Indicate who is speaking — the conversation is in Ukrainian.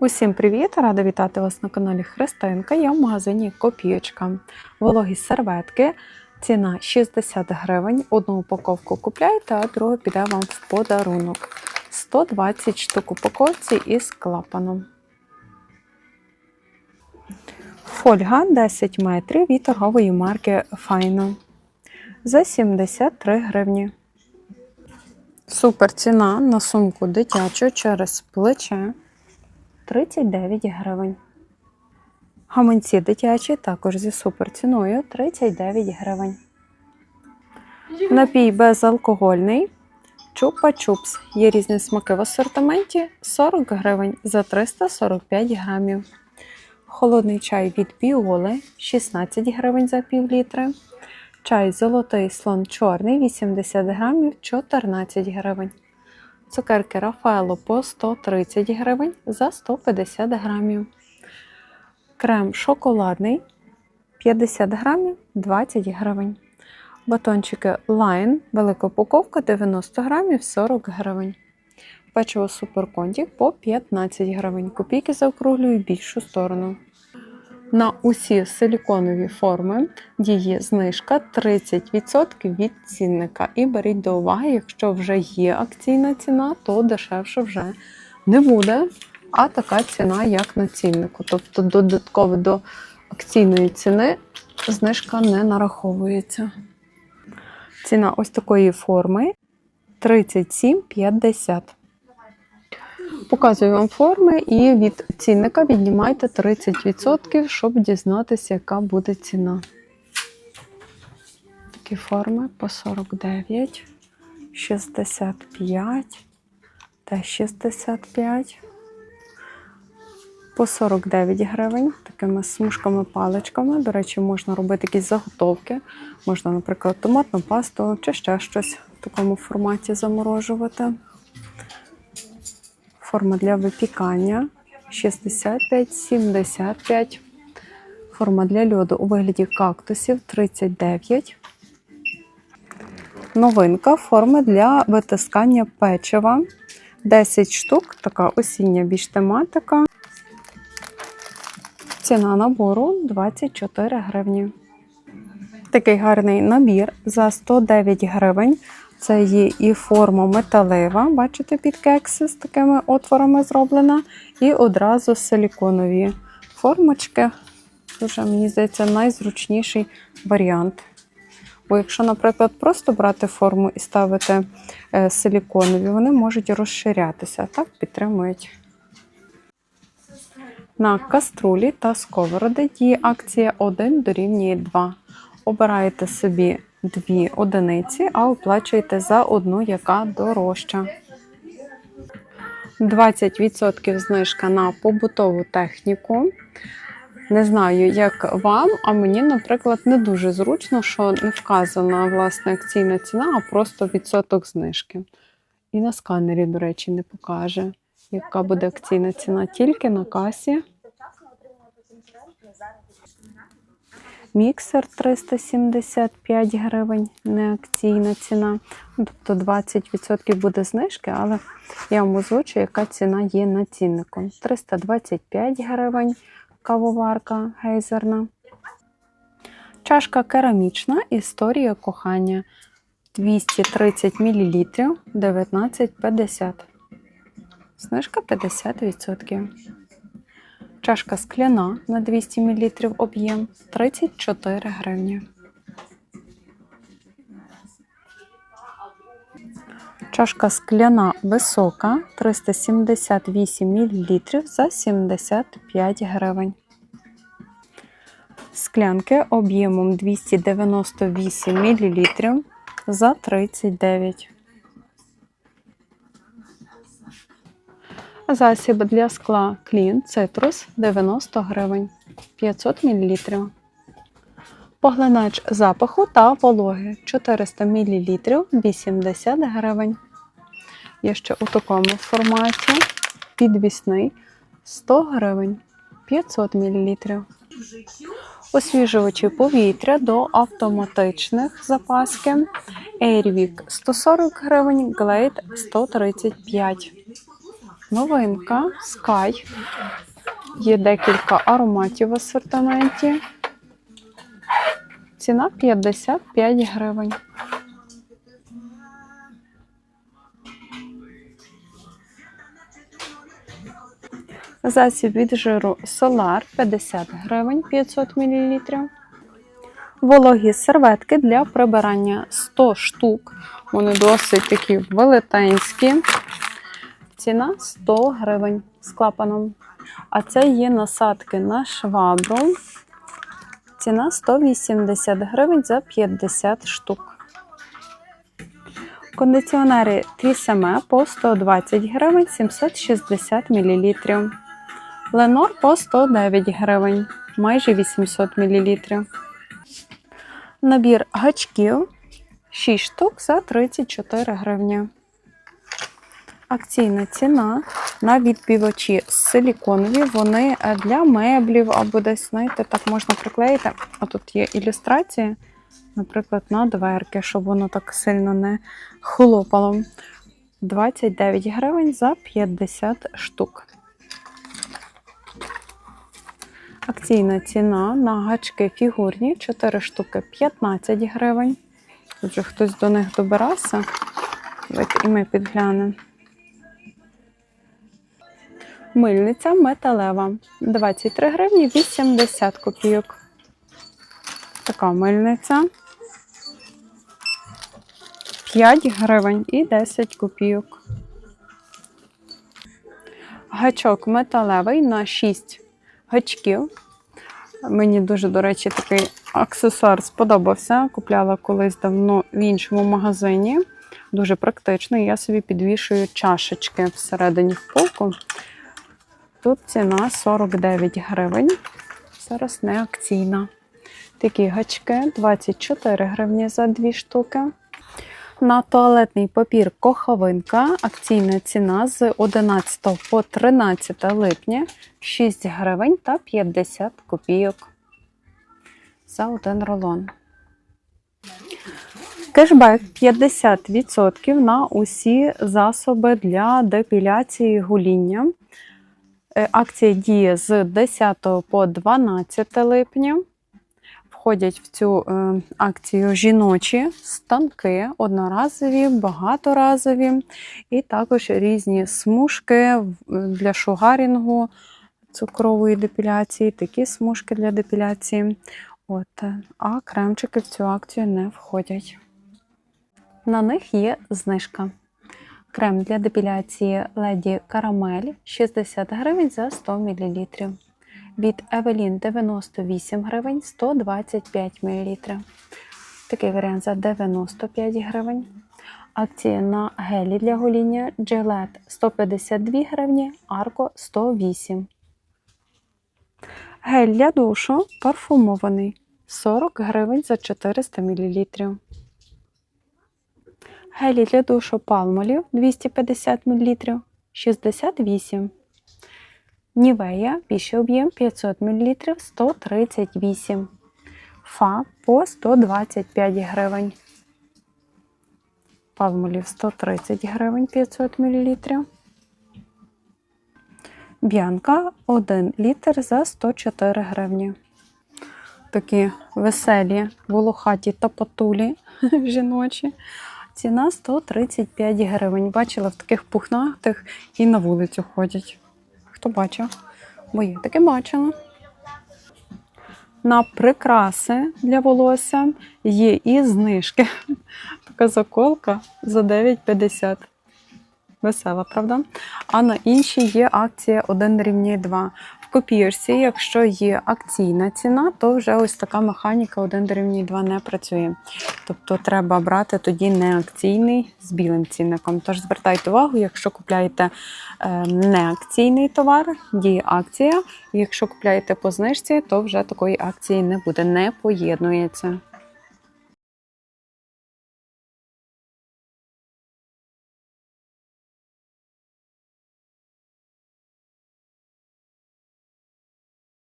Speaker 1: Усім привіт! Рада вітати вас на каналі Христинка. Я в магазині Копієчка. Вологі серветки. Ціна 60 гривень. Одну упаковку купляєте, а другу піде вам в подарунок. 120 штук упаковці із клапаном. Фольга 10 метрів від торгової марки Файно. За 73 гривні. Супер ціна на сумку дитячу через плече 39 гривень. Гаманці дитячі також зі суперціною 39 гривень. Напій безалкогольний. Чупа-чупс. Є різні смаки в асортименті 40 гривень за 345 грамів. Холодний чай від Біоли 16 гривень за пів літри. Чай золотий слон чорний 80 грамів 14 гривень. Цукерки Рафаело по 130 гривень за 150 грамів. Крем шоколадний 50 грамів 20 гривень. Батончики Line, велика упаковка 90 грамів 40 гривень. Печиво суперконтік по 15 гривень. Копійки заокруглюю більшу сторону. На усі силіконові форми діє знижка 30% від цінника. І беріть до уваги, якщо вже є акційна ціна, то дешевше вже не буде. А така ціна, як на ціннику. Тобто додатково до акційної ціни знижка не нараховується. Ціна ось такої форми 37,50. Показую вам форми і від цінника віднімайте 30%, щоб дізнатися, яка буде ціна. Такі форми по 49, 65 та 65. По 49 гривень такими смужками-паличками. До речі, можна робити якісь заготовки. Можна, наприклад, томатну пасту чи ще щось в такому форматі заморожувати. Форма для випікання 65-75. Форма для льоду у вигляді кактусів 39. Новинка форми для витискання печива 10 штук. Така осіння більш тематика. Ціна набору 24 гривні. Такий гарний набір за 109 гривень. Це є і форма металева, бачите, під кекси з такими отворами зроблена, і одразу силіконові формочки. Дуже, мені здається, найзручніший варіант. Бо якщо, наприклад, просто брати форму і ставити е, силіконові, вони можуть розширятися, так підтримують. На каструлі та сковороди діє акція 1 дорівнює 2. Обираєте собі дві одиниці, а оплачуєте за одну, яка дорожча. 20% знижка на побутову техніку. Не знаю, як вам, а мені, наприклад, не дуже зручно, що не вказана власне акційна ціна, а просто відсоток знижки. І на сканері, до речі, не покаже, яка буде акційна ціна, тільки на касі. Міксер 375 гривень, не акційна ціна. Тобто 20% буде знижки, але я вам озвучу, яка ціна є на ціннику. 325 гривень кавоварка гейзерна. Чашка керамічна Історія кохання 230 мл 19,50. Знижка 50%. Чашка скляна на 200 мл об'єм 34 гривні. Чашка скляна висока 378 мл за 75 гривень. Склянки об'ємом 298 мл за 39. Засіб для скла Clean Citrus 90 гривень 500 мл. Поглинач запаху та вологи 400 мл 80 гривень. Є ще у такому форматі підвісний 100 гривень 500 мл. Освіжувачі повітря до автоматичних запаски. Airwick 140 гривень, Glade 135 Новинка Sky. Є декілька ароматів в асортименті. Ціна 55 гривень. Засіб від жиру Solar 50 гривень 500 мл. Вологі серветки для прибирання 100 штук. Вони досить такі велетенські. Ціна 100 гривень з клапаном. А це є насадки на швабру. Ціна 180 гривень за 50 штук. Кондиціонери Трісеме по 120 гривень 760 мл. Ленор по 109 гривень, майже 800 мл. Набір гачків 6 штук за 34 гривні. Акційна ціна на відбивачі силіконові. Вони е, для меблів або десь, знаєте, так можна приклеїти. А тут є ілюстрації, наприклад, на дверки, щоб воно так сильно не хлопало. 29 гривень за 50 штук. Акційна ціна на гачки фігурні 4 штуки 15 гривень. Тут вже хтось до них добирався. Давайте і ми підглянемо. Мильниця металева 23 гривні 80 копійок. Така мильниця 5 гривень і 10 копійок. Гачок металевий на 6 гачків. Мені дуже, до речі, такий аксесуар сподобався. Купляла колись давно в іншому магазині. Дуже практично. Я собі підвішую чашечки всередині в полку. Тут ціна 49 гривень. Зараз не акційна. Такі гачки 24 гривні за 2 штуки. На туалетний папір коховинка. Акційна ціна з 11 по 13 липня 6 гривень та 50 копійок за один рулон. Кешбек 50% на усі засоби для депіляції гоління. Е, Акція діє з 10 по 12 липня. Входять в цю е, акцію жіночі станки, одноразові, багаторазові, і також різні смужки для шугарінгу, цукрової депіляції, такі смужки для депіляції. От, е, а кремчики в цю акцію не входять. На них є знижка. Крем для депіляції Леді Карамель 60 гривень за 100 мл. Від Evelyn 98 гривень 125 мл. Такий варіант за 95 гривень. Акція на гелі для гоління Gillette 152 гривні, Арко 108. Гель для душу парфумований 40 гривень за 400 мл. Гелі для душу палмолів 250 мл 68. Нівея більший об'єм 500 мл 138. Фа по 125 гривень. Палмолів 130 гривень 500 мл. Б'янка 1 літр за 104 гривні. Такі веселі, волохаті та потулі жіночі. Ціна 135 гривень. Бачила в таких пухнатих і на вулицю ходять. Хто бачив? Бо я таке бачила. На прикраси для волосся є і знижки. Така заколка за 9,50. Весела, правда? А на інші є акція 1 рівні 2. Копірці, якщо є акційна ціна, то вже ось така механіка 1 дорівнює 2 не працює. Тобто треба брати тоді не акційний з білим цінником. Тож звертайте увагу, якщо купляєте е, не акційний товар, діє акція. Якщо купляєте по знижці, то вже такої акції не буде, не поєднується.